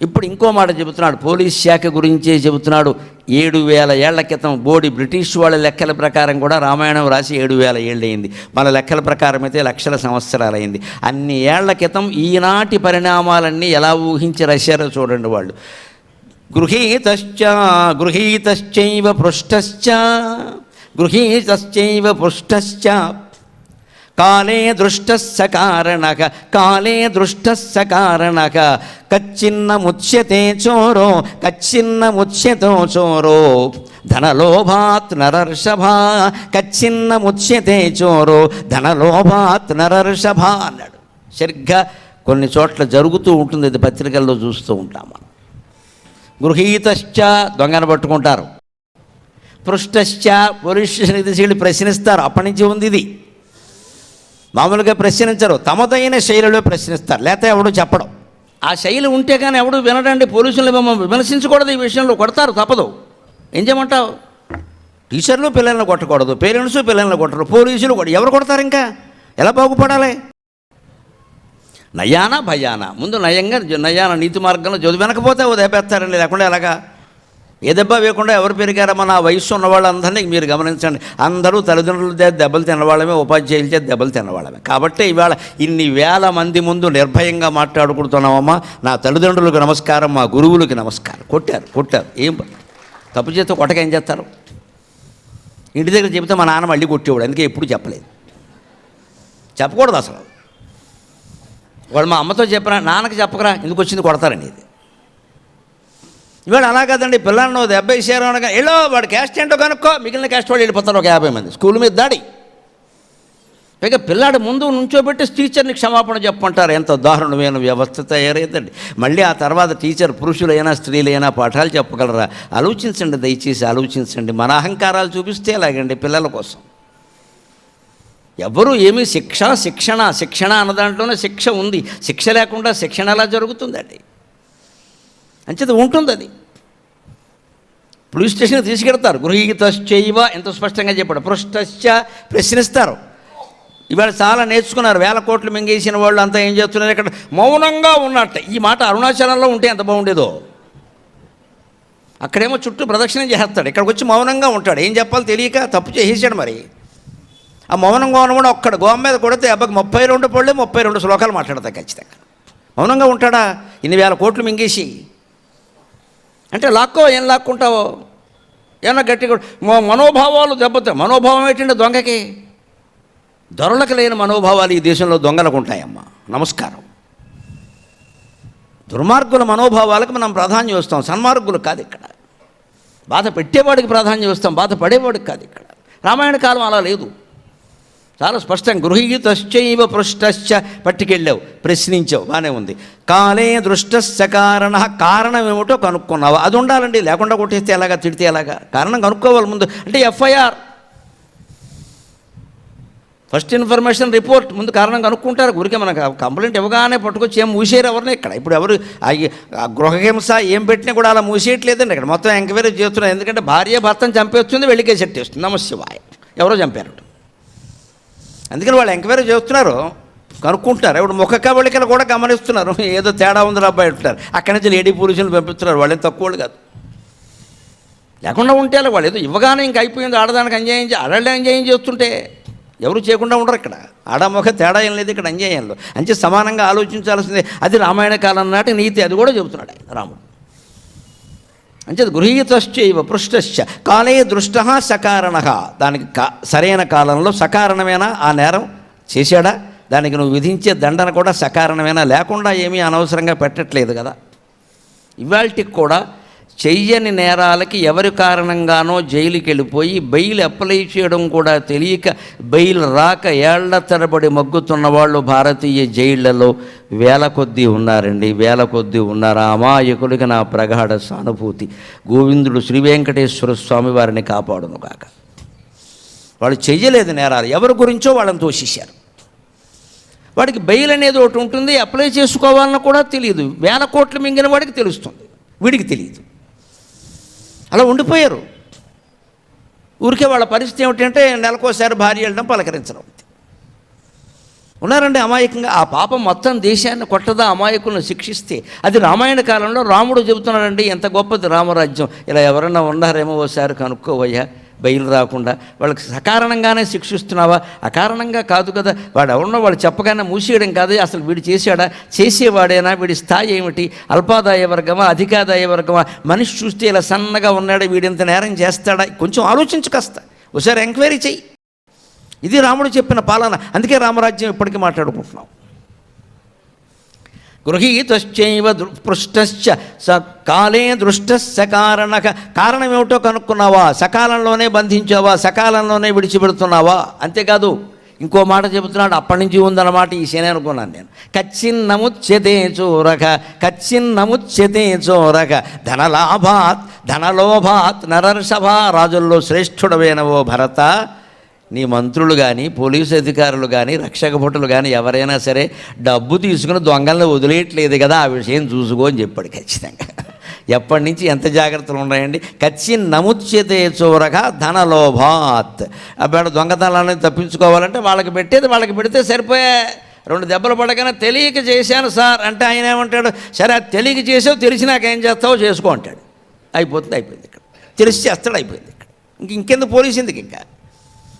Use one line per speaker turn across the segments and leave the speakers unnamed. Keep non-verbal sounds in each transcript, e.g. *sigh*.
ఇప్పుడు ఇంకో మాట చెబుతున్నాడు పోలీస్ శాఖ గురించే చెబుతున్నాడు. ఏడు వేల ఏళ్ళ క్రితం బోడి బ్రిటిష్ వాళ్ళ లెక్కల ప్రకారం కూడా రామాయణం రాసి ఏడు వేల ఏళ్ళయింది. మన లెక్కల ప్రకారం అయితే లక్షల సంవత్సరాలైంది అన్ని ఏళ్ళ క్రితం ఈనాటి పరిణామాలన్నీ ఎలా ఊహించి రాశారో చూడండి వాళ్ళు. గృహీతశ్చ గృహీతశ్చైవ పృష్టశ్చ గృహీతశ్చైవ పృష్టశ్చ కాలే దృష్టస్స కారణక కాలే దృష్టస్స కారణక కచ్చిన్న ముచ్యతే చోరో కచ్చిన్న ముచ్యతో చోరో. ధనలోభాత్ నరర్షభ కచ్చిన్న ముచ్యతే చోరో ధనలోభాత్ నరర్షభ అన్నాడు. సరిగ్గా కొన్ని చోట్ల జరుగుతూ ఉంటుంది ఇది పత్రికల్లో చూస్తూ ఉంటాం మనం. గృహీతశ్చ దొంగను పట్టుకుంటారు. పృష్టశ్చ పోలీస్ స్టేషన్కి తీసుకెళ్ళి ప్రశ్నిస్తారు అప్పటి నుంచి ఉంది ఇది. మామూలుగా ప్రశ్నించరు. తమదైన శైలిలో ప్రశ్నిస్తారు. లేకపోతే ఎవడు చెప్పడం. ఆ శైలి ఉంటే కానీ ఎవడు వినడండి పోలీసులు మమ్మల్ని విమర్శించకూడదు ఈ విషయంలో కొడతారు తప్పదు. ఏం చేయమంటావు? టీచర్లు పిల్లల్ని కొట్టకూడదు పేరెంట్స్ పిల్లల్ని కొట్టరు పోలీసులు కూడా ఎవరు కొడతారు ఇంకా? ఎలా బాగుపడాలి? నయాన భయాన? ముందు నయంగా నయాన నీతి మార్గంలో చదువు వెనకపోతే ఓ దెబ్బేస్తారండి లేకుండా ఎలాగా? ఏ దెబ్బ వేయకుండా ఎవరు పెరిగారమ్మా? నా వయస్సు ఉన్న వాళ్ళందరినీ మీరు గమనించండి. అందరూ తల్లిదండ్రుల చేత దెబ్బలు తినవాళ్ళమే ఉపాధ్యాయుల చేత దెబ్బలు తినవాళ్ళమే. కాబట్టి ఇవాళ ఇన్ని వేల మంది ముందు నిర్భయంగా మాట్లాడుకుంటున్నామమ్మా నా తల్లిదండ్రులకు నమస్కారం మా గురువులకి నమస్కారం. కొట్టారు కొట్టారు. ఏం తప్పు చేస్తే కొట్టక ఏం చేస్తారు? ఇంటి దగ్గర చెబితే మా నాన్న మళ్ళీ కొట్టేవాడు అందుకే ఎప్పుడు చెప్పలేదు. చెప్పకూడదు అసలు. వాళ్ళు మా అమ్మతో చెప్పరా నాన్నకి చెప్పకరా ఎందుకు వచ్చింది కొడతారండి ఇది ఇవాళ అలా కదండి పిల్లలను దెబ్బ వేసారు అనగా వాడు క్యాస్ట్ ఏంటో కనుక్కో. మిగిలిన క్యాస్ట్ వాళ్ళు వెళ్ళిపోతారు ఒక యాభై మంది స్కూల్ మీద దాడి. పైగా పిల్లాడు ముందు నుంచోబెట్టి టీచర్ని క్షమాపణ చెప్పంటారు ఎంత దారుణమైన వ్యవస్థ తయారైందండి. మళ్ళీ ఆ తర్వాత టీచర్ పురుషులైనా స్త్రీలైనా పాఠాలు చెప్పగలరా? ఆలోచించండి దయచేసి ఆలోచించండి. మన అహంకారాలు చూపిస్తే ఎలాగండి పిల్లల కోసం? ఎవరు ఏమి శిక్ష శిక్షణ శిక్షణ అన్న దాంట్లోనే శిక్ష ఉంది. శిక్ష లేకుండా శిక్షణ ఎలా జరుగుతుందండి? అంచేది ఉంటుంది అది పోలీస్ స్టేషన్కి తీసుకెడతారు. గృహీతశ్చైవ ఎంత స్పష్టంగా చెప్పాడు. పృష్టశ్చ ప్రశ్నిస్తారు. ఇవాళ చాలా నేర్చుకున్నారు. వేల కోట్లు మింగేసిన వాళ్ళు అంతా ఏం చేస్తున్నారు? ఇక్కడ మౌనంగా ఉన్నట్ట. ఈ మాట అరుణాచలంలో ఉంటే ఎంత బాగుండేదో. అక్కడేమో చుట్టూ ప్రదక్షిణం చేస్తాడు. ఇక్కడికి వచ్చి మౌనంగా ఉంటాడు. ఏం చెప్పాలో తెలియక తప్పు చేసేసాడు మరి. ఆ మౌనంగా ఉన్నవాడు ఒక్కడ గోమ మీద కొడితే అబ్బాయి ముప్పై రెండు పళ్ళే ముప్పై రెండు శ్లోకాలు మాట్లాడతాయి ఖచ్చితంగా. మౌనంగా ఉంటాడా? ఇన్ని వేల కోట్లు మింగేసి. అంటే లాక్కో ఏం లాక్కుంటావో? ఏమన్నా గట్టిగా మనోభావాలు దెబ్బతాయి మనోభావం ఏంటంటే దొంగకి? దొరలకు లేని మనోభావాలు ఈ దేశంలో దొంగలకు ఉంటాయమ్మా. నమస్కారం. దుర్మార్గుల మనోభావాలకు మనం ప్రాధాన్యం ఇస్తాం. సన్మార్గులు కాదు ఇక్కడ. బాధ పెట్టేవాడికి ప్రాధాన్యం ఇస్తాం. బాధ పడేవాడికి కాదు ఇక్కడ. రామాయణ కాలం అలా లేదు. చాలా స్పష్టం గృహీతశ్చైవ పృష్టశ్చ పట్టుకెళ్ళావు ప్రశ్నించావు బాగానే ఉంది. కాలే దృష్టశ్చ కారణ కారణం ఏమిటో కనుక్కున్నావు? అది ఉండాలండి లేకుండా కొట్టేస్తే ఎలాగా తిడితే ఎలాగా? కారణం కనుక్కోవాలి ముందు. అంటే ఎఫ్ఐఆర్. ఫస్ట్ ఇన్ఫర్మేషన్ రిపోర్ట్ ముందు కారణం కనుక్కుంటారు. ఊరికే మనకు కంప్లైంట్ ఇవ్వగానే పట్టుకొచ్చి ఏం మూసేరు ఎవరిని? ఇక్కడ ఇప్పుడు ఎవరు గృహహింస ఏం పెట్టినా కూడా అలా మూసేయట్లేదండి. ఇక్కడ మొత్తం ఎంక్వైరీ చేస్తున్నారు ఎందుకంటే భార్య భర్తను చంపేస్తుంది వెళ్ళికే సెట్టేస్తుంది నమశివాయ. ఎవరో చంపారు అందుకని వాళ్ళు ఎంక్వైరీ చేస్తున్నారు కనుక్కుంటున్నారు. ఇప్పుడు ముఖ కవళికలు కూడా గమనిస్తున్నారు. ఏదో తేడా ఉందిరా అబ్బాయి అంటున్నారు. అక్కడి నుంచి లేడీ పురుషులు పంపిస్తున్నారు. వాళ్ళేం తక్కువ కాదు. లేకుండా ఉంటే వాళ్ళు ఏదో ఇవ్వగానే ఇంక అయిపోయింది. ఆడదానికి అన్యాయం ఆడళ్ళు అన్యాయం చేస్తుంటే ఎవరు చేయకుండా ఉండరు ఇక్కడ. ఆడమొక తేడా ఏం లేదు ఇక్కడ అన్యాయంలో. అంటే సమానంగా ఆలోచించాల్సిందే. అది రామాయణ కాలం నాటి నీతి. అది కూడా చెబుతున్నాడు ఆయన రాముడు. అంచేది గృహీతశ్చైవ పృష్టశ్చ కాలే దృష్ట సకారణ. దానికి కా సరైన కాలంలో సకారణమేనా? ఆ నేరం చేశాడా? దానికి నువ్వు విధించే దండన కూడా సకారణమేనా? లేకుండా ఏమీ అనవసరంగా పెట్టట్లేదు కదా. ఇవాళకి కూడా చెయ్యని నేరాలకి ఎవరి కారణంగానో జైలుకి వెళ్ళిపోయి బెయిల్ అప్లై చేయడం కూడా తెలియక బెయిల్ రాక ఏళ్ళ తరబడి మగ్గుతున్న వాళ్ళు భారతీయ జైళ్ళలో వేల కొద్దీ ఉన్నారండి వేల కొద్దీ ఉన్నారు. అమాయకుడికి నా ప్రగాఢ సానుభూతి. గోవిందుడు శ్రీ వెంకటేశ్వర స్వామి వారిని కాపాడును కాక వాళ్ళు చెయ్యలేదు నేరాలు. ఎవరి గురించో వాళ్ళని తోసేశారు వాడికి బెయిల్ అనేది ఒకటి ఉంటుంది అప్లై చేసుకోవాలన్న కూడా తెలియదు వేల కోట్లు మింగిన వాడికి తెలుస్తుంది. వీడికి తెలియదు అలా ఉండిపోయారు. ఊరికే వాళ్ళ పరిస్థితి ఏమిటంటే నెలకోసారి భార్య వెళ్ళడం పలకరించడం. ఉన్నారండి అమాయకంగా. ఆ పాపం మొత్తం దేశాన్ని కొట్టదా అమాయకులను శిక్షిస్తే అది రామాయణ కాలంలో రాముడు చెబుతున్నాడండి ఎంత గొప్పది రామరాజ్యం. ఇలా ఎవరన్నా ఉన్నారేమో ఓసారి కనుక్కోవయ్యా. బయలు రాకుండా వాళ్ళకి సకారణంగానే శిక్షిస్తున్నావా? అకారణంగా కాదు కదా. వాడు ఎవరినో వాళ్ళు చెప్పగానే మూసేయడం కాదు. అసలు వీడు చేశాడా? చేసేవాడేనా? వీడి స్థాయి ఏమిటి? అల్పాదాయ వర్గమా? అధికాదాయ వర్గమా? మనిషి చూస్తే ఇలా సన్నగా ఉన్నాడు వీడింత నేరం చేస్తాడా? కొంచెం ఆలోచించు కాస్త. ఒకసారి ఎంక్వైరీ చెయ్యి. ఇది రాముడు చెప్పిన పాలన. అందుకే రామరాజ్యం ఇప్పటికీ మాట్లాడుకుంటున్నాం. గృహీతశ్చైవ పృష్టశ్చ స కాలే దృష్ట కారణక కారణం. ఏమిటో కనుక్కున్నావా? సకాలంలోనే బంధించావా? సకాలంలోనే విడిచిపెడుతున్నావా? అంతేకాదు ఇంకో మాట చెబుతున్నాడు అప్పటి నుంచి ఉందన్నమాట ఈ శని అనుకున్నాను నేను. కచ్చిన్నముచ్యతే చోరక కచ్చిన్నముచ్యతే చోరక. ధనలాభాత్ ధనలోభాత్ నరర్షభ రాజుల్లో శ్రేష్ఠుడవేనవో భరత. నీ మంత్రులు కానీ పోలీసు అధికారులు కానీ రక్షక భటులు కానీ ఎవరైనా సరే డబ్బు తీసుకుని దొంగలను వదిలేయట్లేదు కదా ఆ విషయం చూసుకో అని చెప్పాడు ఖచ్చితంగా. ఎప్పటి నుంచి ఎంత జాగ్రత్తలు ఉన్నాయండి? కచ్చి నముచ్యతే చూరగా ధనలోభాత్. అప్పుడు దొంగతనాలని తప్పించుకోవాలంటే వాళ్ళకి పెట్టేది వాళ్ళకి పెడితే సరిపోయే రెండు దెబ్బలు పడగానే తెలియక చేశాను సార్ అంటే ఆయన ఏమంటాడు? సరే అది తెలియక చేసావు తెలిసి నాకేం చేస్తావో చేసుకో అంటాడు. అయిపోతుంది అయిపోయింది ఇక్కడ. తెలిసి చేస్తాడు అయిపోయింది ఇక్కడ. ఇంక ఇంకెందుకు పోలీసు ఇంకా?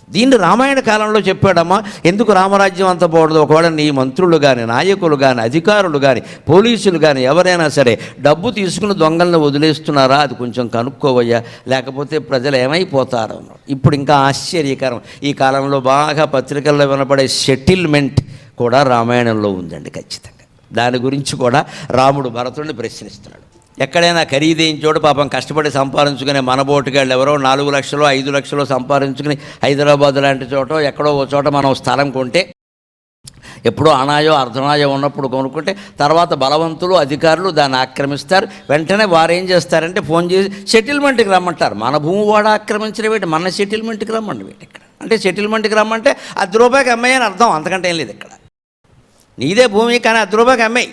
దీన్ని రామాయణ కాలంలో చెప్పాడమ్మా ఎందుకు రామరాజ్యం అంత పోవడదు ఒకవేళ నీ మంత్రులు కానీ నాయకులు కానీ అధికారులు కానీ పోలీసులు కానీ ఎవరైనా సరే డబ్బు తీసుకుని దొంగలను వదిలేస్తున్నారా? అది కొంచెం కనుక్కోవయ్యా. లేకపోతే ప్రజలు ఏమైపోతారు? ఇప్పుడు ఇంకా ఆశ్చర్యకరం. ఈ కాలంలో బాగా పత్రికల్లో వినపడే సెటిల్మెంట్ కూడా రామాయణంలో ఉందండి ఖచ్చితంగా. దాని గురించి కూడా రాముడు భరతుడిని ప్రశ్నిస్తున్నాడు. ఎక్కడైనా ఖరీదైన చోట పాపం కష్టపడి సంపాదించుకునే మనబోటుగాళ్ళు ఎవరో నాలుగు లక్షలు ఐదు లక్షలు సంపాదించుకుని హైదరాబాద్ లాంటి చోట ఎక్కడో ఓ చోట మనం స్థలం కొంటే ఎప్పుడో అనాయో అర్ధనాయో ఉన్నప్పుడు కొనుక్కుంటే తర్వాత బలవంతులు అధికారులు దాన్ని ఆక్రమిస్తారు. వెంటనే వారు ఏం చేస్తారంటే ఫోన్ చేసి సెటిల్మెంట్కి రమ్మంటారు. మన భూమి వాడు ఆక్రమించిన వీటి మన సెటిల్మెంట్కి రమ్మండి వీటి ఇక్కడ. అంటే సెటిల్మెంట్కి రమ్మంటే అర్ధ రూపాయికి అని అర్థం అంతకంటే ఏం లేదు ఇక్కడ. నీదే భూమి కానీ అర్ధ రూపాయికి అమ్మాయి.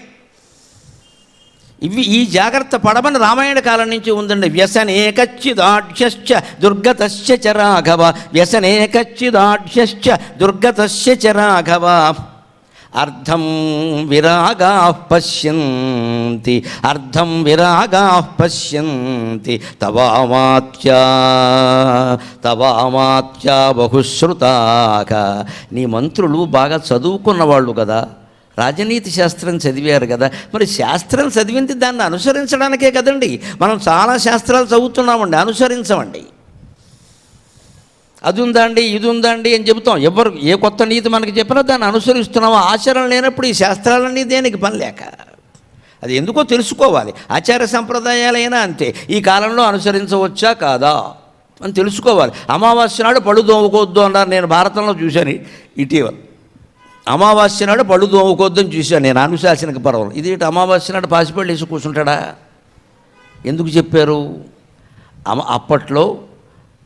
ఇవి ఈ జాగ్రత్త పడమని రామాయణ కాలం నుంచి ఉందండి. వ్యసనేకచ్చిదాఢ్యశ్చ దుర్గతశ్చ చ రాఘవ. వ్యసనేకచ్చిదాఢ్యశ్చ దుర్గతశ్చ చ రాఘవ. అర్థం విరాగా పశ్యంతి. అర్థం విరాగా పశ్యంతి. తవామాత్యా తవామాత్యా బహుశ్రుతాక. నీ మంత్రులు బాగా చదువుకున్న వాళ్ళు కదా. రాజనీతి శాస్త్రం చదివారు కదా. మరి శాస్త్రం చదివింది దాన్ని అనుసరించడానికే కదండి. మనం చాలా శాస్త్రాలు చదువుతున్నామండి అనుసరించమండి. అది ఉందండి ఇది ఉందండి అని చెబుతాం. ఎవరు ఏ కొత్త నీతి మనకి చెప్పినా దాన్ని అనుసరిస్తున్నామో? ఆచరణ లేనప్పుడు ఈ శాస్త్రాలన్నీ దేనికి పని లేక? అది ఎందుకో తెలుసుకోవాలి. ఆచార సంప్రదాయాలైనా అంతే. ఈ కాలంలో అనుసరించవచ్చా కాదా? అని తెలుసుకోవాలి. అమావాస్య నాడు పళ్ళు దోముకోవద్దు అన్నారు. నేను భారతంలో చూశాను ఇటీవల. అమావాస్య నాడు పళ్ళు దోముకోవద్దని చూశాను నేను అనుశాసనక పర్వం. ఇది అమావాస్య నాడు పాసిపళ్ళు వేసి కూర్చుంటాడా? ఎందుకు చెప్పారు? అమ అప్పట్లో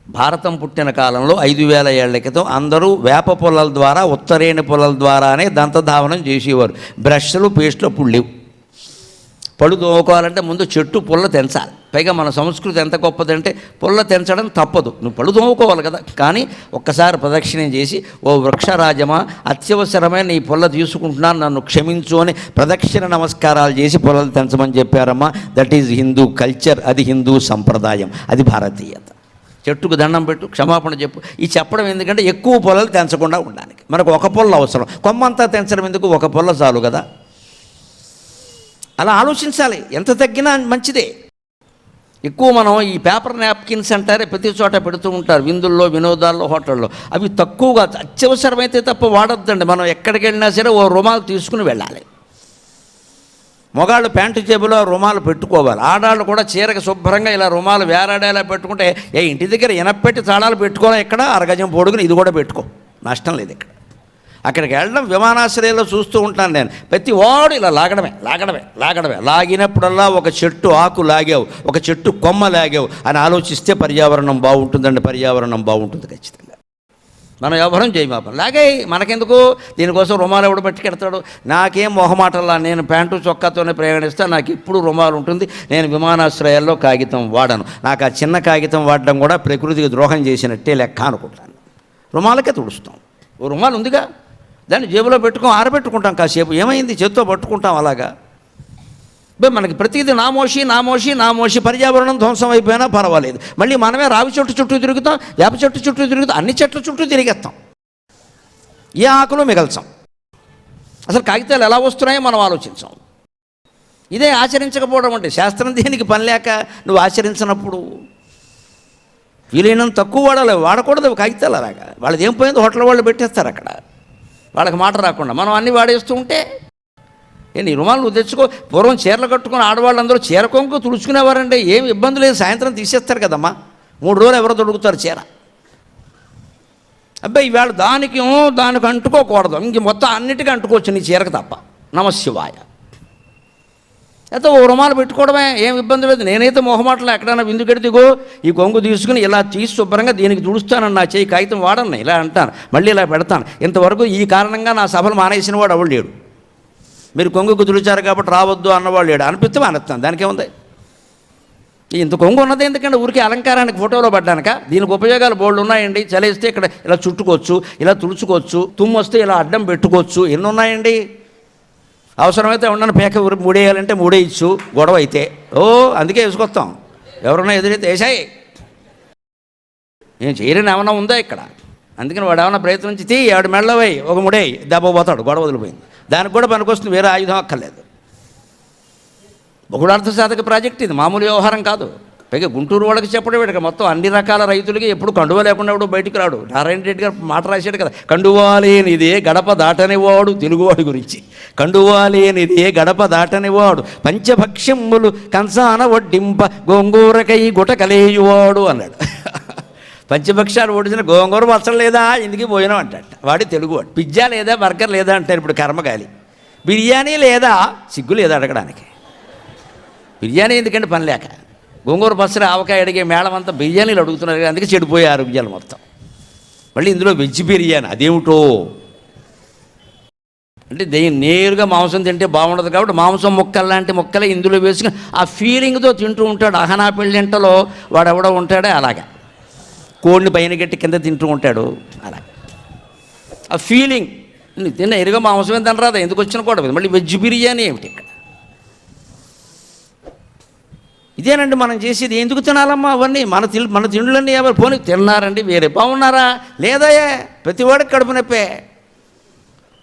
భారతం పుట్టిన కాలంలో ఐదు వేల ఏళ్ళ క్రితం అందరూ వేప పొలాల ద్వారా ఉత్తరేణి పొలాల ద్వారానే దంతధావనం చేసేవారు. బ్రష్లు పేస్ట్లు అప్పుడు లేవు. పళ్ళు తోముకోవాలంటే ముందు చెట్టు పుల్ల తెంచాలి. పైగా మన సంస్కృతి ఎంత గొప్పదంటే పుల్ల తెంచడం తప్పదు. నువ్వు పళ్ళు తోముకోవాలి కదా. కానీ ఒక్కసారి ప్రదక్షిణం చేసి ఓ వృక్షరాజమా అత్యవసరమైన ఈ పుల్ల తీసుకుంటున్నాను నన్ను క్షమించు అని ప్రదక్షిణ నమస్కారాలు చేసి పుల్లలు తెంచమని చెప్పారమ్మా. దట్ ఈజ్ హిందూ కల్చర్ అది హిందూ సంప్రదాయం అది భారతీయత. చెట్టుకు దండం పెట్టు క్షమాపణ చెప్పు. ఈ చెప్పడం ఎందుకంటే ఎక్కువ పొలాలు తెంచకుండా ఉండడానికి. మనకు ఒక పొల్ల అవసరం. కొమ్మంతా తెంచడం ఎందుకు? ఒక పొల్ల చాలు కదా. అలా ఆలోచించాలి. ఎంత తగ్గినా మంచిదే. ఎక్కువ మనం ఈ పేపర్ నాప్కిన్స్ అంటారే ప్రతి చోట పెడుతూ ఉంటారు విందుల్లో వినోదాల్లో హోటల్లో. అవి తక్కువగా అత్యవసరమైతే తప్ప వాడొద్దండి. మనం ఎక్కడికి వెళ్ళినా సరే ఓ రుమాలు తీసుకుని వెళ్ళాలి. మగాళ్ళు ప్యాంటు జేబులో రుమాలు పెట్టుకోవాలి. ఆడాళ్ళు కూడా చీరకి శుభ్రంగా ఇలా రుమాలు వేలాడేలా పెట్టుకుంటే ఏ ఇంటి దగ్గర ఎనపెట్టి తాళాలు పెట్టుకోవాలి ఎక్కడ? అరగజం పొడుగుని ఇది కూడా పెట్టుకో. నష్టం లేదు ఇక్కడ. అక్కడికి వెళ్ళడం విమానాశ్రయంలో చూస్తూ ఉంటాను నేను. ప్రతి వాడు ఇలా లాగడమే లాగడమే లాగడమే. లాగినప్పుడల్లా ఒక చెట్టు ఆకు లాగావు ఒక చెట్టు కొమ్మ లాగావు అని ఆలోచిస్తే పర్యావరణం బాగుంటుందండి పర్యావరణం బాగుంటుంది ఖచ్చితంగా. మనం వ్యవహారం చేయమాపం లాగే మనకెందుకు? దీనికోసం రుమాలు ఎవడు పట్టుకెడతాడు? నాకేం మొహమాటల్లా నేను ప్యాంటు చొక్కాతోనే ప్రయాణిస్తా నాకు ఇప్పుడు రుమాలు ఉంటుంది? నేను విమానాశ్రయాల్లో కాగితం వాడను. నాకు ఆ చిన్న కాగితం వాడడం కూడా ప్రకృతికి ద్రోహం చేసినట్టే లెక్క అనుకుంటాను. రుమాలకే తుడుస్తాం. ఓ రుమాలు ఉందిగా? దాన్ని జేబులో పెట్టుకొని ఆరబెట్టుకుంటాం కాసేపు. ఏమైంది? చేత్తో పట్టుకుంటాం అలాగా. మనకి ప్రతిదీ నామోషి నామోషి నామోషి పర్యావరణం ధ్వంసం అయిపోయినా పర్వాలేదు. మళ్ళీ మనమే రావి చెట్టు చుట్టూ తిరుగుతాం వేప చెట్టు చుట్టూ తిరుగుతాం అన్ని చెట్ల చుట్టూ తిరిగేస్తాం ఏ ఆకులు మిగల్చాం. అసలు కాగితాలు ఎలా వస్తున్నాయో మనం ఆలోచించాం. ఇదే ఆచరించకపోవడం అంటే శాస్త్రం దేనికి పని లేక నువ్వు ఆచరించినప్పుడు? వీలైనంత తక్కువ వాడాలి వాడకూడదు కాగితాలు అలాగా. వాళ్ళది ఏం పోయిందో హోటల్ వాళ్ళు పెట్టేస్తారు అక్కడ. వాళ్ళకి మాట రాకుండా మనం అన్ని వాడేస్తూ ఉంటే నీ రుమాలు నువ్వు తెచ్చుకో. పూర్వం చీరలు కట్టుకుని ఆడవాళ్ళందరూ చీర కొంకు తుడుచుకునేవారంటే ఏం ఇబ్బంది లేదు. సాయంత్రం తీసేస్తారు కదమ్మా. మూడు రోజులు ఎవరో తొడుగుతారు చీర. అబ్బాయి ఇవాళ దానికి దానికి అంటుకోకూడదు. ఇంక మొత్తం అన్నిటికీ అంటుకోవచ్చు నీ చీరకు తప్ప. నమశివాయ. అయితే ఓ రుమాలు పెట్టుకోవడమే ఏం ఇబ్బంది లేదు. నేనైతే మొహమాటలు ఎక్కడైనా విందు దిగో ఈ కొంగు తీసుకుని ఇలా తీసి శుభ్రంగా దీనికి తుడుస్తానని నా చేయి కాగితం వాడను ఇలా అంటాను. మళ్ళీ ఇలా పెడతాను. ఇంతవరకు ఈ కారణంగా నా సభలు మానేసిన వాడు అవడు లేడు? మీరు కొంగుకు తుడిచారు కాబట్టి రావద్దు అన్నవాడు లేడు. అనిపిస్తే మానేస్తాను. దానికేముంది ఇంత కొంగు ఉన్నది ఎందుకంటే ఊరికే అలంకారానికి ఫోటోలో పడ్డానక? దీనికి ఉపయోగాలు బోర్డు ఉన్నాయండి? చలేస్తే ఇక్కడ ఇలా చుట్టుకోవచ్చు ఇలా తుడుచుకోవచ్చు తుమ్ము వస్తే ఇలా అడ్డం పెట్టుకోవచ్చు. ఎన్ని ఉన్నాయండి? అవసరమైతే ఉండను పేక ఊరి మూడేయాలంటే మూడేయచ్చు గొడవ అయితే. ఓ అందుకే వేసుకొస్తాం ఎవరన్నా ఎదురైతే వేసాయి నేను చేయలేని ఏమన్నా ఉందా ఇక్కడ? అందుకని వాడు ఏమైనా ప్రయత్నించి తీ ఆవిడ మెళ్ళవై ఒక ముడేయి దెబ్బపోతాడు గొడవ వదిలిపోయింది. దానికి కూడా పనికొస్తుంది వేరే ఆయుధం అక్కర్లేదు. బహుళార్థ సాధక ప్రాజెక్ట్ ఇది మామూలు వ్యవహారం కాదు. పైగా గుంటూరు వాళ్ళకి చెప్పడం వీడికి మొత్తం అన్ని రకాల రైతులకి ఎప్పుడు కండువా లేకుండా ఎవడు బయటికి రాడు. నారాయణ రెడ్డి గారు మాట రాశాడు కదా కండువా లేనిదే గడప దాటనివాడు. తెలుగువాడి గురించి కండువా లేనిదే గడప దాటనివాడు. పంచభక్ష్యములు కంసాన వడ్డింప గోంగూరకై గుటకలేయువాడు అన్నాడు. *laughs* పంచభక్షాలు ఓడిసిన గోంగూర పచ్చడి లేదా? ఇందుకు పోయినాం అంటాడు. వాడి తెలుగువాడు. పిజ్జా లేదా బర్గర్ లేదా అంటారు ఇప్పుడు కర్మగాలి బిర్యానీ లేదా? సిగ్గు లేదా అడగడానికి? బిర్యానీ ఎందుకంటే పని లేక? గోంగూర పచ్చడి ఆవకాయ అడిగే మేళం అంతా బిర్యానీలు అడుగుతున్నారు అందుకే చెడిపోయే ఆరోగ్యాలు మొత్తం. మళ్ళీ ఇందులో వెజ్ బిర్యానీ అదేమిటో? అంటే దేని నేరుగా మాంసం తింటే బాగుండదు కాబట్టి మాంసం ముక్కలు లాంటి ముక్కలే ఇందులో వేసుకుని ఆ ఫీలింగ్తో తింటూ ఉంటాడు. అహనా పెళ్ళింటలో వాడు ఎవడో ఉంటాడే అలాగా. కోడిని పైన గట్టి కింద తింటూ ఉంటాడు అలా ఆ ఫీలింగ్ తిన్న ఎరుగా మాంసం తినరాదా ఎందుకు వచ్చిన కూడా మళ్ళీ వెజ్ బిర్యానీ ఏమిటి ఇక్కడ? ఇదేనండి మనం చేసేది. ఎందుకు తినాలమ్మా అవన్నీ? మన తి మన తిండ్లన్నీ ఎవరు పోనీ తిన్నారండి? వేరే బాగున్నారా లేదయే ప్రతివాడికి కడుపు నొప్పే.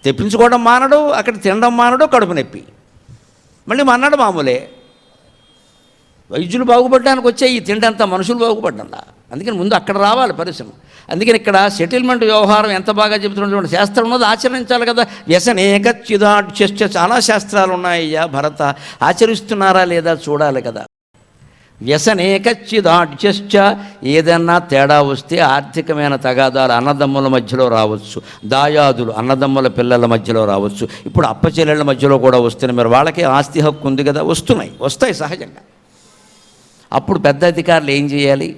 తెప్పించుకోవడం మానడు అక్కడ తినడం మానడు కడుపు నొప్పి. మళ్ళీ మన్నాడు మామూలే. వైద్యులు బాగుపడడానికి వచ్చే ఈ తిండంతా మనుషులు బాగుపడ్డంలా. అందుకని ముందు అక్కడ రావాలి పరిశ్రమ. అందుకని ఇక్కడ సెటిల్మెంట్ వ్యవహారం ఎంత బాగా చెబుతున్నటువంటి శాస్త్రం ఉన్నది ఆచరించాలి కదా. వ్యసనేక చిదాడ్చ చాలా శాస్త్రాలు ఉన్నాయ్యా భరత. ఆచరిస్తున్నారా లేదా చూడాలి కదా. వ్యసనేకచ్చిదాడ్చ ఏదన్నా తేడా వస్తే ఆర్థికమైన తగాదాలు అన్నదమ్ముల మధ్యలో రావచ్చు. దాయాదులు అన్నదమ్ముల పిల్లల మధ్యలో రావచ్చు. ఇప్పుడు అప్పచెల్లెళ్ళ మధ్యలో కూడా వస్తున్నాయి మరి వాళ్ళకి ఆస్తి హక్కు ఉంది కదా వస్తున్నాయి వస్తాయి సహజంగా. అప్పుడు పెద్ద అధికారులు ఏం చేయాలి?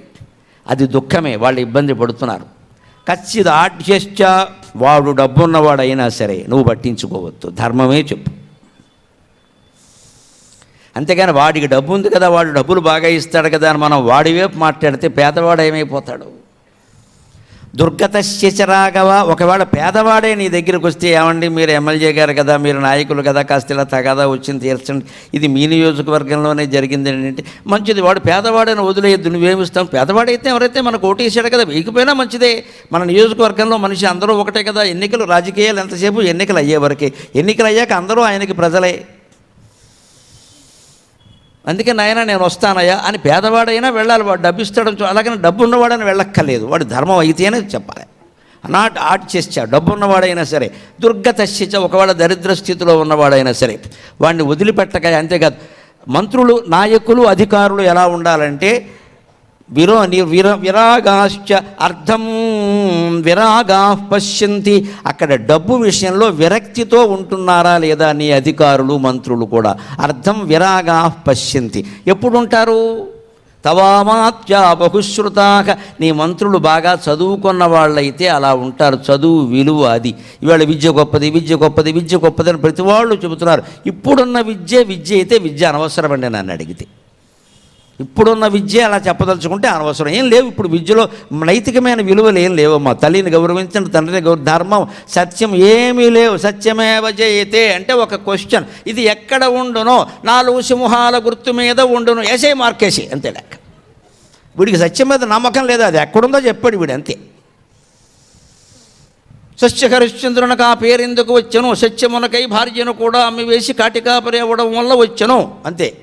అది దుఃఖమే వాళ్ళు ఇబ్బంది పడుతున్నారు. ఖచ్చిత కచ్చిదాడ్చ వాడు డబ్బున్నవాడైనా సరే నువ్వు పట్టించుకోవద్దు ధర్మమే చెప్పు. అంతేగాని వాడికి డబ్బు ఉంది కదా వాడు డబ్బులు బాగా ఇస్తాడు కదా అని మనం వాడి వైపు మాట్లాడితే పేదవాడు ఏమైపోతాడు? దుర్గతశ్చరాగవ ఒకవేళ పేదవాడే నీ దగ్గరికి వస్తే ఏమండి మీరు ఎమ్మెల్యే గారు కదా మీరు నాయకులు కదా కాస్త ఇలా తగాదా వచ్చింది తీర్చండి. ఇది మీ నియోజకవర్గంలోనే జరిగింది ఏంటంటే మంచిది వాడు పేదవాడని వదిలేయద్దు నువ్వేమిస్తాం పేదవాడైతే ఎవరైతే మనకు ఓటేసాడు కదా వేయకపోయినా మంచిదే. మన నియోజకవర్గంలో మనిషి అందరూ ఒకటే కదా ఎన్నికలు రాజకీయాలు ఎంతసేపు? ఎన్నికలు అయ్యే వరకే. ఎన్నికలు అయ్యాక అందరూ ఆయనకి ప్రజలే. అందుకే నాయన నేను వస్తానయ్యా అని పేదవాడైనా వెళ్ళాలి. వాడు డబ్బు ఇస్తాడు అలాగని డబ్బు ఉన్నవాడని వెళ్ళక్కర్లేదు. వాడి ధర్మం అయితేనే చెప్పాలి. నాట్ ఆట్ చేస్తా డబ్బు ఉన్నవాడైనా సరే దుర్గతశ్చిత ఒకవేళ దరిద్ర స్థితిలో ఉన్నవాడైనా సరే వాడిని వదిలిపెట్టక అంతేకాదు. మంత్రులు నాయకులు అధికారులు ఎలా ఉండాలంటే విరో ని- విర విరాగాశ్చ అర్థం విరాగా పశ్యంతి. అక్కడ డబ్బు విషయంలో విరక్తితో ఉంటున్నారా లేదా నీ అధికారులు మంత్రులు కూడా. అర్థం విరాగా పశ్యంతి. ఎప్పుడు ఉంటారు తవామాత్యా బహుశ్రుతాక నీ మంత్రులు బాగా చదువుకున్న వాళ్ళైతే అలా ఉంటారు. చదువు విలువ అది. ఇవాళ విద్య గొప్పది విద్య గొప్పది విద్య గొప్పది అని ప్రతి వాళ్ళు చెబుతున్నారు. ఇప్పుడున్న విద్య విద్య అయితే విద్య అనవసరమండి నన్ను అడిగితే. ఇప్పుడున్న విద్య అలా చెప్పదలుచుకుంటే అనవసరం. ఏం లేవు ఇప్పుడు విద్యలో. నైతికమైన విలువలు ఏం లేవమ్మా తల్లిని గౌరవించండి తండ్రిని గౌరవ ధర్మం సత్యం ఏమీ లేవు. సత్యమేవ జయతే అంటే ఒక క్వశ్చన్. ఇది ఎక్కడ ఉండునో నాలుగు సింహాల గుర్తు మీద ఉండును. ఎసే మార్కేసి అంతే లెక్క. వీడికి సత్యం మీద నమ్మకం లేదు. అది ఎక్కడుందో చెప్పాడు వీడు అంతే. సత్య హరిశ్చంద్రునకు ఆ పేరెందుకు వచ్చను? సత్యమునకై భార్యను కూడా అమ్మి వేసి కాటికాపరి అవ్వడం వల్ల వచ్చను. అంతే.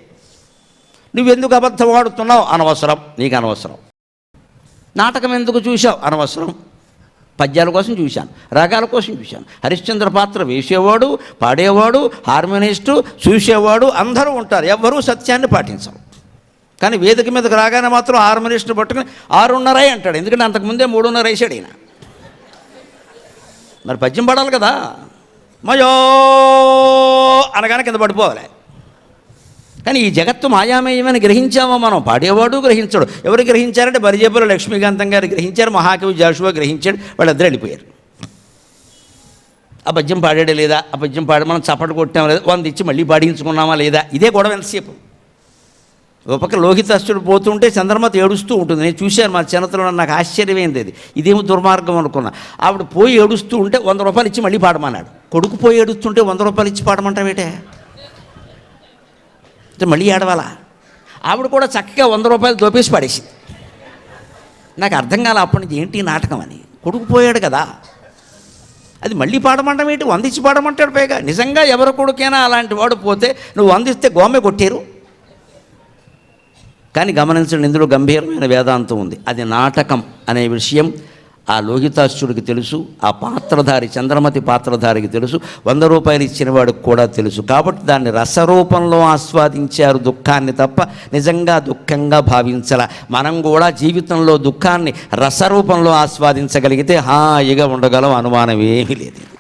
నువ్వెందుకు అబద్ధం ఆడుతున్నావు? అనవసరం. నీకు అనవసరం. నాటకం ఎందుకు చూశావు? అనవసరం. పద్యాల కోసం చూశాను. రాగాల కోసం చూశాను. హరిశ్చంద్ర పాత్ర వేసేవాడు పాడేవాడు హార్మోనిస్టు చూసేవాడు అందరూ ఉంటారు. ఎవ్వరూ సత్యాన్ని పాటించరు. కానీ వేదిక మీదకి రాగానే మాత్రం హార్మోనిస్ట్ని పట్టుకుని ఆరున్నరై అంటాడు. ఎందుకంటే అంతకుముందే మూడున్నర వేసాడు ఈయన. మరి పద్యం పడాలి కదా? మయో అనగానే కింద పడిపోవాలి. కానీ ఈ జగత్తు మాయామయమని గ్రహించామో మనం? పాడేవాడు గ్రహించడు. ఎవరు గ్రహించారంటే బరిజేపుల లక్ష్మీకాంతం గారు గ్రహించారు మహాకవి జాషువా గ్రహించాడు వాళ్ళిద్దరు వెళ్ళిపోయారు. ఆ పద్యం పాడాడే లేదా? ఆ పద్యం మనం చప్పట్లు కొట్టాం లేదా? వంద ఇచ్చి మళ్ళీ పాడించుకున్నామా లేదా? ఇదే గొడవ ఎంతసేపు. ఒక పక్క లోహితాస్తుడు పోతుంటే చంద్రమత ఏడుస్తూ ఉంటుంది. నేను చూశాను మా చిన్నతలో నాకు ఆశ్చర్యమైంది అది. ఇదేమో దుర్మార్గం అనుకున్నా. ఆవిడ పోయి ఏడుస్తూ ఉంటే వంద రూపాయలు ఇచ్చి మళ్ళీ పాడమన్నాడు. కొడుకు పోయి ఏడుస్తుంటే వంద రూపాయలు ఇచ్చి పాడమంటావేటే? మళ్ళీ ఏడవాలా? ఆవిడ కూడా చక్కగా వంద రూపాయలు దోపేసి పడేసింది. నాకు అర్థం కాలే అప్పటి నుంచి ఏంటి నాటకం అని. కొడుకు పోయాడు కదా. అది మళ్ళీ పాడమంటాం ఏంటి? వంద పాడమంటాడు పైగా. నిజంగా ఎవరి కొడుకైనా అలాంటి వాడు పోతే నువ్వు వందిస్తే గోమె కొట్టారు. కానీ గమనించండి ఇందులో గంభీరమైన వేదాంతం ఉంది. అది నాటకం అనే విషయం ఆ లోహితాశ్చుడికి తెలుసు ఆ పాత్రధారి చంద్రమతి పాత్రధారికి తెలుసు వంద రూపాయలు ఇచ్చిన వాడికి కూడా తెలుసు. కాబట్టి దాన్ని రసరూపంలో ఆస్వాదించారు దుఃఖాన్ని తప్ప నిజంగా దుఃఖంగా భావించాల. మనం కూడా జీవితంలో దుఃఖాన్ని రసరూపంలో ఆస్వాదించగలిగితే హాయిగా ఉండగలం అనుమానం ఏమీ లేదు.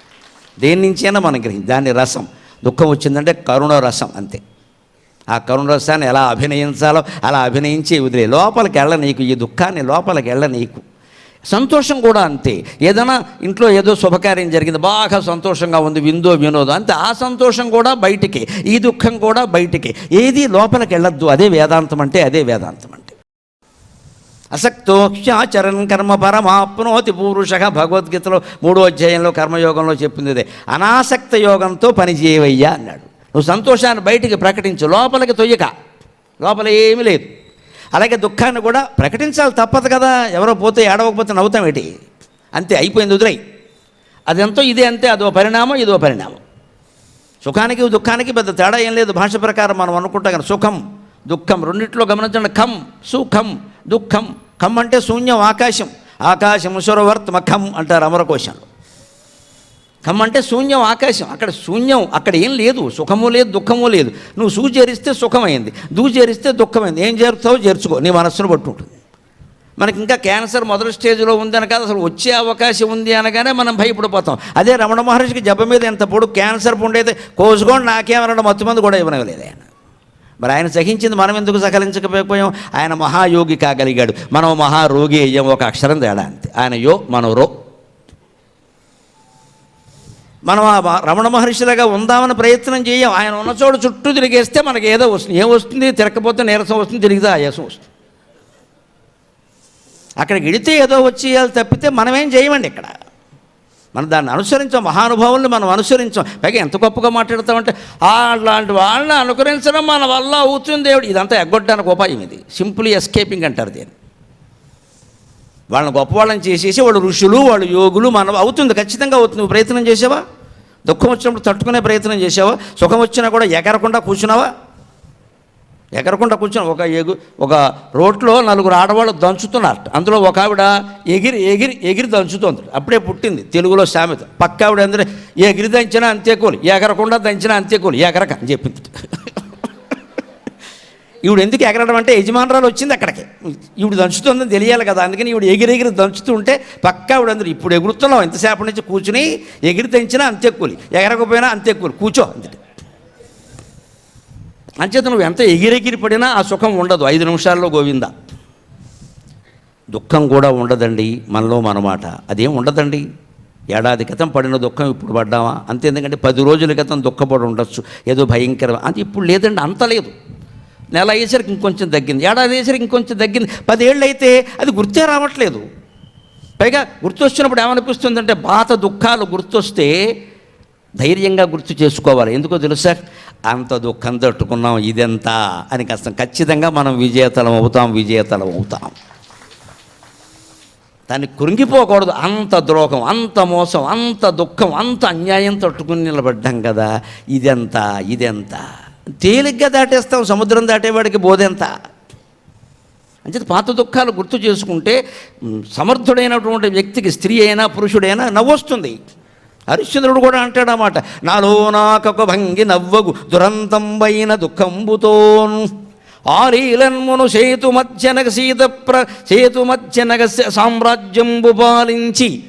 దేని నుంచైనా మనం గ్రహించి దాన్ని రసం. దుఃఖం వచ్చిందంటే కరుణ రసం అంతే. ఆ కరుణ రసాన్ని ఎలా అభినయించాలో అలా అభినయించి వదిలే. లోపలికి వెళ్ళ నీకు ఈ దుఃఖాన్ని లోపలికి వెళ్ళ నీకు సంతోషం కూడా అంతే. ఏదైనా ఇంట్లో ఏదో శుభకార్యం జరిగింది బాగా సంతోషంగా ఉంది విందో వినోదో అంతే. ఆ సంతోషం కూడా బయటికి ఈ దుఃఖం కూడా బయటికి. ఏది లోపలికి వెళ్ళొద్దు అదే వేదాంతం అంటే అదే వేదాంతం అంటే. అసక్తో కర్మ పరమాప్నోతి పూరుష భగవద్గీతలో మూడో అధ్యాయంలో కర్మయోగంలో చెప్పింది అదే అనాసక్త యోగంతో పని చేయవయ్యా అన్నాడు. నువ్వు సంతోషాన్ని బయటికి ప్రకటించు లోపలికి తొయ్యక. లోపల ఏమీ లేదు. అలాగే దుఃఖాన్ని కూడా ప్రకటించాలి తప్పదు కదా. ఎవరో పోతే ఏడవకపోతే నవ్వుతాం ఏంటి? అంతే అయిపోయింది వదిలే. అదెంతో ఇదే అంతే అదో పరిణామం ఇదో పరిణామం. సుఖానికి దుఃఖానికి పెద్ద తేడా ఏం లేదు. భాష ప్రకారం మనం అనుకుంటాం కానీ సుఖం దుఃఖం రెండిట్లో గమనించండి. ఖం సుఖం దుఃఖం. ఖం అంటే శూన్యం ఆకాశం. ఆకాశం సురవర్తమ ఖం అంటారు అమరకోశంలో ఖమ్మం అంటే శూన్యం ఆకాశం. అక్కడ శూన్యం అక్కడ ఏం లేదు. సుఖము లేదు దుఃఖము లేదు. నువ్వు సూ చేరిస్తే సుఖమైంది. దూ చేరిస్తే దుఃఖమైంది. ఏం చేరుతావో చేర్చుకో. నీ మనస్సును బట్టి ఉంటుంది. మనకి ఇంకా క్యాన్సర్ మొదటి స్టేజ్లో ఉందని కాదు. అసలు వచ్చే అవకాశం ఉంది అనగానే మనం భయపడిపోతాం. అదే రమణ మహర్షికి జబ్బ మీద ఎంత పొడు క్యాన్సర్ పుండైతే కోసుకోండి నాకేమనడం మత్తు మంది కూడా ఇవ్వనలేదు ఆయన. మరి ఆయన సహించింది మనం ఎందుకు సకలించకపోయాం? ఆయన మహాయోగి కాగలిగాడు. మనం మహారోగి అయ్యాం ఒక అక్షరం తేడా అంతే. ఆయన యో మనం రో మనం ఆ రమణ మహర్షిలాగా ఉందామని ప్రయత్నం చేయం. ఆయన ఉన్న చోటు చుట్టూ తిరిగేస్తే మనకి ఏదో వస్తుంది. ఏం వస్తుంది? తిరగకపోతే నీరసం వస్తుంది తిరిగితే ఆయాసం వస్తుంది. అక్కడికి వెడితే ఏదో వచ్చేయాలి తప్పితే మనమేం చేయమండి ఇక్కడ? మనం దాన్ని అనుసరించాం మహానుభావుల్ని మనం అనుసరించాం. పైగా ఎంత గొప్పగా మాట్లాడతామంటే అలాంటి వాళ్ళని అనుకరించడం మన వల్ల అవుతుంది దేవుడు. ఇదంతా ఎగ్గొట్టడానికి ఉపాయం ఇది. సింపుల్ ఎస్కేపింగ్ అంటారు దీన్ని. వాళ్ళని గొప్పవాళ్ళని చేసేసి వాళ్ళు ఋషులు వాళ్ళు యోగులు మనం అవుతుంది ఖచ్చితంగా అవుతుంది. నువ్వు ప్రయత్నం చేసావా? దుఃఖం వచ్చినప్పుడు తట్టుకునే ప్రయత్నం చేసావా? సుఖం వచ్చినా కూడా ఎగరకుండా కూర్చున్నావా? ఎగరకుండా కూర్చొని ఒక ఎగు ఒక రోడ్లో నలుగురు ఆడవాళ్ళు దంచుతున్నారు అందులో ఒక ఆవిడ ఎగిరి ఎగిరి ఎగిరి దంచుతోంది. అప్పుడే పుట్టింది తెలుగులో సామెత. పక్క ఆవిడ అందరూ ఎగిరి దంచినా అంతే కూలి ఎగరకుండా దంచినా అంతే కూలి ఎగరక అని చెప్పింది. ఈవిడ ఎందుకు ఎగరడం అంటే యజమానురాలు వచ్చింది అక్కడికి. ఈవిడ దంచుతుందని తెలియాలి కదా అందుకని ఈవిడ ఎగిరెగిరి ఎగిరి దంచుతూ ఉంటే పక్క ఆవిడ అందరూ ఇప్పుడు ఎగురుతున్నాం ఎంతసేపటి నుంచి కూర్చుని ఎగిరి దంచినా అంతే కూలి ఎగరకపోయినా అంతే కూలి కూర్చో అందుకే అంచేత నువ్వు ఎంత ఎగిరెగిరి పడినా ఆ సుఖం ఉండదు. ఐదు నిమిషాల్లో గోవింద. దుఃఖం కూడా ఉండదండి మనలో మనమాట. అదేం ఉండదండి. ఏడాది క్రితం పడిన దుఃఖం ఇప్పుడు పడ్డామా? అంతే ఎందుకంటే పది రోజుల క్రితం దుఃఖపడి ఉండొచ్చు. ఏదో భయంకరం అది ఇప్పుడు లేదండి అంత లేదు. నెల అయ్యేసరికి ఇంకొంచెం తగ్గింది ఏడాది అయ్యేసరికి ఇంకొంచెం తగ్గింది పదేళ్ళు అయితే అది గుర్తే రావట్లేదు. పైగా గుర్తొచ్చినప్పుడు ఏమనిపిస్తుందంటే పాత దుఃఖాలు గుర్తొస్తే ధైర్యంగా గుర్తు చేసుకోవాలి. ఎందుకో తెలుసా? అంత దుఃఖం తట్టుకున్నాం ఇదెంత అని కష్టం ఖచ్చితంగా మనం విజేతలం అవుతాం విజేతలం అవుతాం. దాన్ని కృంగిపోకూడదు. అంత ద్రోహం అంత మోసం అంత దుఃఖం అంత అన్యాయం తట్టుకుని నిలబడ్డాం కదా. ఇదెంత ఇదెంత? తేలిగ్గా దాటేస్తాం సముద్రం దాటేవాడికి బోధెంత? అంచేత పాత దుఃఖాలు గుర్తు చేసుకుంటే సమర్థుడైనటువంటి వ్యక్తికి స్త్రీ అయినా పురుషుడైనా నవ్వొస్తుంది హరిశ్చంద్రుడు కూడా అంటాడన్నమాట నాలో నాకొక భంగి నవ్వగు దురంతంబైన దుఃఖంబుతోన్. ఆరీలన్మును సేతు మధ్యనగ సీత ప్ర సేతు మధ్యనగ సామ్రాజ్యంబు పాలించి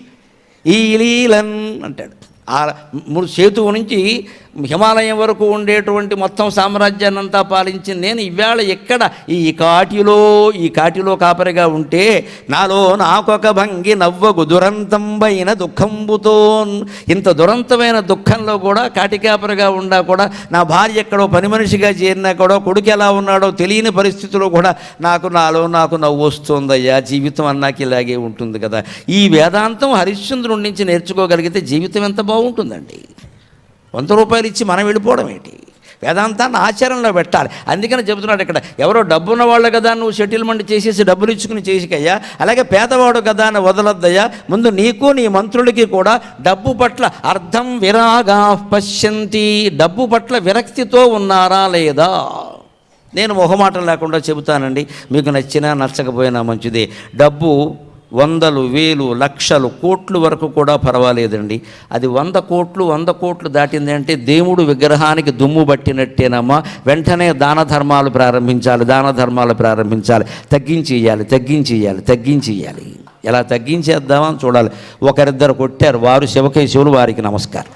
ఈ లీలన్ అంటాడు. ఆ ము- సేతువు నుంచి హిమాలయం వరకు ఉండేటువంటి మొత్తం సామ్రాజ్యాన్ని అంతా పాలించింది నేను ఇవాళ ఎక్కడ ఈ కాటిలో ఈ కాటిలో కాపరిగా ఉంటే నాలో నాకొక భంగి నవ్వగు దురంతంబైన దుఃఖంబుతో ఇంత దురంతమైన దుఃఖంలో కూడా కాటి కాపరిగా ఉండా కూడా నా భార్య ఎక్కడో పని మనిషిగా చేరినా కూడా కొడుకు ఎలా ఉన్నాడో తెలియని పరిస్థితిలో కూడా నాకు నాలో నాకు నవ్వు వస్తుందయ్యా. జీవితం అన్నాకి ఇలాగే ఉంటుంది కదా. ఈ వేదాంతం హరిశ్చంద్రుడి నుంచి నేర్చుకోగలిగితే జీవితం ఎంత బాగుంటుందండి? వంద రూపాయలు ఇచ్చి మనం వెళ్ళిపోవడం ఏంటి? వేదాంతాన్ని ఆచరణలో పెట్టాలి. అందుకని చెబుతున్నాడు ఇక్కడ ఎవరో డబ్బున్న వాళ్ళు కదా నువ్వు సెటిల్మెంట్ చేసేసి డబ్బులు ఇచ్చుకుని చేసికయ్యా అలాగే పేదవాడు కదా అని వదలద్దయ్యా ముందు నీకు నీ మంత్రులకి కూడా డబ్బు పట్ల అర్థం విరాగా పశ్యంతి. డబ్బు పట్ల విరక్తితో ఉన్నారా లేదా? నేను మొహమాటం లేకుండా చెబుతానండి మీకు నచ్చినా నచ్చకపోయినా మంచిదే. డబ్బు వందలు వేలు లక్షలు కోట్లు వరకు కూడా పర్వాలేదండి. అది వంద కోట్లు వంద కోట్లు దాటింది అంటే దేవుడు విగ్రహానికి దుమ్ము పట్టినట్టేనమ్మా. వెంటనే దాన ధర్మాలు ప్రారంభించాలి దాన ధర్మాలు ప్రారంభించాలి. తగ్గించి ఇయ్యాలి తగ్గించి ఎలా తగ్గించేద్దామని చూడాలి. ఒకరిద్దరు కొట్టారు వారు శివకేశవులు వారికి నమస్కారం.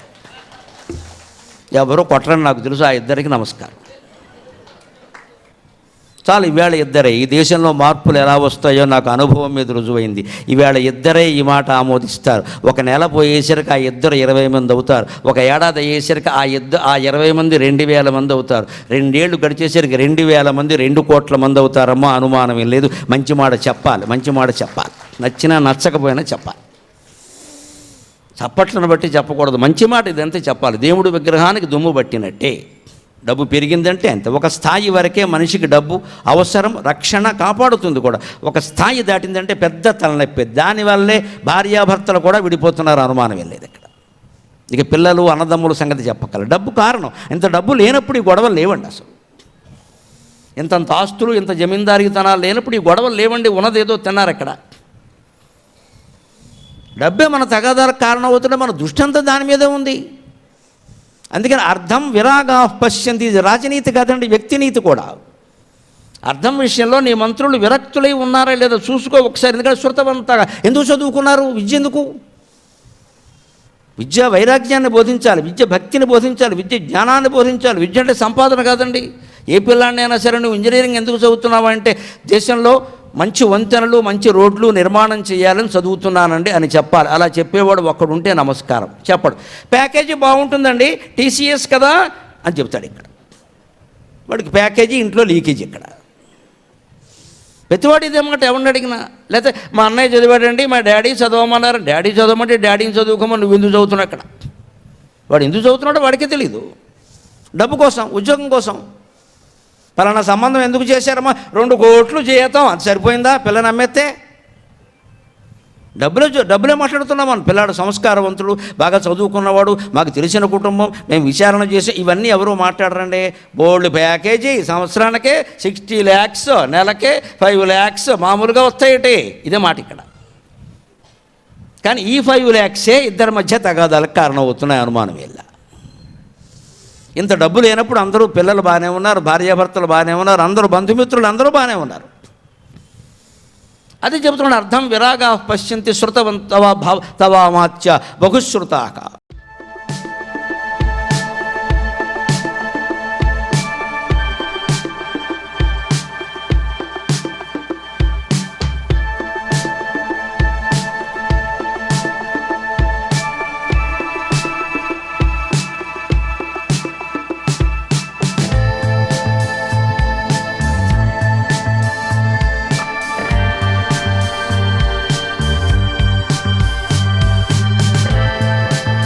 ఎవరు కొట్టరని నాకు తెలుసు ఆ ఇద్దరికి నమస్కారం. చాలు ఈవేళ ఇద్దరే ఈ దేశంలో మార్పులు ఎలా వస్తాయో నాకు అనుభవం మీద రుజువైంది. ఈవేళ ఇద్దరే ఈ మాట ఆమోదిస్తారు. ఒక నెల పోయేసరికి ఆ ఇద్దరు ఇరవై మంది అవుతారు. ఒక ఏడాది అయ్యేసరికి ఆ ఇద్దరు ఆ ఇరవై మంది రెండు వేల మంది అవుతారు. రెండేళ్ళు గడిచేసరికి రెండు వేల మంది రెండు కోట్ల మంది అవుతారమ్మా అనుమానం ఏం లేదు. మంచి మాట చెప్పాలి మంచి మాట చెప్పాలి. నచ్చినా నచ్చకపోయినా చెప్పాలి. చప్పట్లను బట్టి చెప్పకూడదు. మంచి మాట ఇదంతా చెప్పాలి. దేవుడు విగ్రహానికి దుమ్ము పట్టినట్టే. డబ్బు పెరిగిందంటే అంతే. ఒక స్థాయి వరకే మనిషికి డబ్బు అవసరం రక్షణ కాపాడుతుంది కూడా. ఒక స్థాయి దాటిందంటే పెద్ద తలనొప్పి. దానివల్లే భార్యాభర్తలు కూడా విడిపోతున్నారు అనుమానం వెళ్ళేది ఇక్కడ. ఇక పిల్లలు అన్నదమ్ముల సంగతి చెప్పగలరు డబ్బు కారణం. ఇంత డబ్బు లేనప్పుడు ఈ గొడవలు లేవండి అసలు. ఇంతంత ఆస్తులు ఇంత జమీందారీతనాలు లేనప్పుడు ఈ గొడవలు లేవండి. ఉన్నదేదో తిన్నారు ఇక్కడ. డబ్బే మన తగాదాలకు కారణం అవుతుంటే మన దృష్టి అంతా దాని మీదే ఉంది. అందుకని అర్థం విరాగా పశ్యంతి. ఇది రాజనీతి కాదండి వ్యక్తినీతి కూడా. అర్థం విషయంలో నీ మంత్రులు విరక్తులై ఉన్నారా లేదా చూసుకో ఒకసారి. ఎందుకంటే శృతవంతగా ఎందుకు చదువుకున్నారు? విద్య ఎందుకు? విద్య వైరాగ్యాన్ని బోధించాలి విద్య భక్తిని బోధించాలి విద్య జ్ఞానాన్ని బోధించాలి. విద్య అంటే సంపాదన కాదండి. ఏ పిల్లాడినైనా సరే నువ్వు ఇంజనీరింగ్ ఎందుకు చదువుతున్నావు అంటే దేశంలో మంచి వంతెనలు మంచి రోడ్లు నిర్మాణం చేయాలని చదువుతున్నానండి అని చెప్పాలి. అలా చెప్పేవాడు ఒక్కడుంటే నమస్కారం. చెప్పడు. ప్యాకేజీ బాగుంటుందండి? టీసీఎస్ కదా? అని చెప్తాడు ఇక్కడ. వాడికి ప్యాకేజీ ఇంట్లో లీకేజ్ ఇక్కడ. ప్రతివాడు ఇదే మాట ఎవరిని అడిగినా? లేకపోతే మా అన్నయ్య చదివాడండి మా డాడీ చదవమన్నారు. డాడీ చదవమంటే డాడీని చదువుకోమని నువ్వు ఎందుకు చదువుతున్నావు అక్కడ వాడు ఎందుకు చదువుతున్నాడో వాడికే తెలియదు డబ్బు కోసం ఉద్యోగం కోసం. పలానా సంబంధం ఎందుకు చేశారమ్మా? రెండు కోట్లు జీతం అది సరిపోయిందా? పిల్లని అమ్మేస్తే? డబ్బులే డబ్బులే మాట్లాడుతున్నాం మనం. పిల్లాడు సంస్కారవంతుడు బాగా చదువుకున్నవాడు మాకు తెలిసిన కుటుంబం మేము విచారణ చేసి ఇవన్నీ ఎవరు మాట్లాడరండి. బోల్డ్ ప్యాకేజీ సంవత్సరానికే సిక్స్టీ ల్యాక్స్ నెలకే ఫైవ్ ల్యాక్స్ మామూలుగా వస్తాయటి. ఇదే మాట ఇక్కడ. కానీ ఈ ఫైవ్ ల్యాక్సే ఇద్దరి మధ్య తగాదాలకు కారణమవుతున్నాయి అనుమానం వెళ్ళ ఇంత డబ్బు లేనప్పుడు అందరూ పిల్లలు బాగానే ఉన్నారు భార్యాభర్తలు బాగానే ఉన్నారు అందరూ బంధుమిత్రులు అందరూ బాగానే ఉన్నారు. అది చెబుతున్నాడు అర్థం విరాగా పశ్యంతి శృతవంతవా భావ తవామాత్య బహుశ్రుతాక